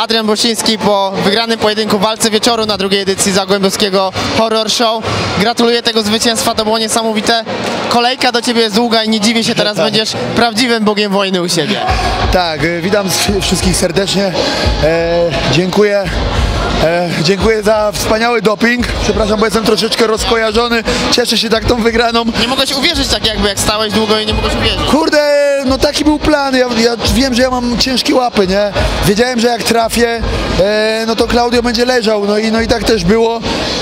Adrian Bosiński po wygranym pojedynku walce wieczoru na drugiej edycji Zagłębiowskiego Horror Show. Gratuluję tego zwycięstwa, to było niesamowite. Kolejka do Ciebie jest długa i nie dziwię się, teraz Tak. będziesz prawdziwym bogiem wojny u siebie. Tak, e, witam wszystkich serdecznie. E, dziękuję. E, dziękuję za wspaniały doping. Przepraszam, bo jestem troszeczkę rozkojarzony. Cieszę się tak tą wygraną. Nie mogłeś uwierzyć tak jakby, jak stałeś długo i nie mogłeś uwierzyć. Kurde, no taki był plan. Ja, ja wiem, że ja mam ciężkie łapy, nie? Wiedziałem, że jak trafię, e, no to Klaudio będzie leżał. No i, no i tak też było.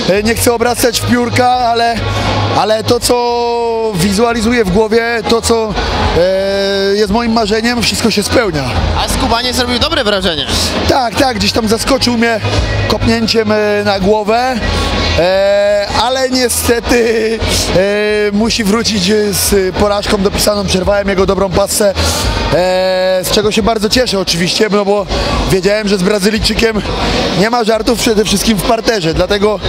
E, nie chcę obracać w piórka, ale, ale to, co wizualizuję w głowie, to, co e, jest moim marzeniem, wszystko się spełnia. A Skubanie zrobił dobre wrażenie. Tak, tak, gdzieś tam zaskoczył mnie kopnięciem e, na głowę, e, ale niestety e, musi wrócić z porażką dopisaną. Przerwałem jego dobrą pasę, e, z czego się bardzo cieszę oczywiście, no bo wiedziałem, że z Brazylijczykiem nie ma żartów przede wszystkim w parterze, dlatego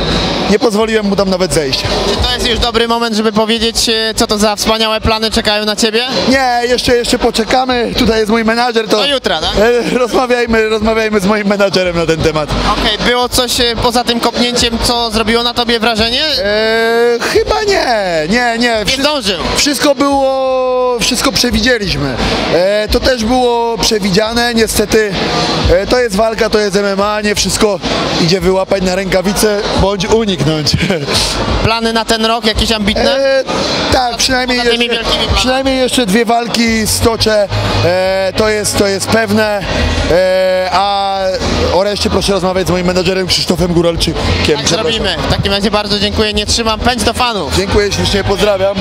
nie pozwoliłem mu tam nawet zejść. Czy to jest już dobry moment, żeby powiedzieć, e, co to za wspaniałe plany czekają na Ciebie? Nie, jeszcze, jeszcze poczekamy, tutaj jest mój menadżer, to Do jutra, tak? e, rozmawiajmy, rozmawiajmy z moim menadżerem na ten temat. Okej, było coś e, poza tym kopnięciem, co zrobiło na Tobie wrażenie? Chyba nie, nie, nie. Nie Wszy- zdążył. wszystko było, wszystko przewidzieliśmy. To też było przewidziane, niestety e, to jest walka, to jest MMA, nie wszystko idzie wyłapać na rękawice bądź uniknąć. Plany na ten rok jakieś ambitne? E, tak, przynajmniej jeszcze, przynajmniej jeszcze dwie walki stoczę, e, to, jest, to jest pewne, e, a o reszcie proszę rozmawiać z moim menadżerem Krzysztofem Góralczykiem. Tak zrobimy. W takim razie bardzo dziękuję, nie trzymam pędź do fanów. Dziękuję ślicznie, pozdrawiam.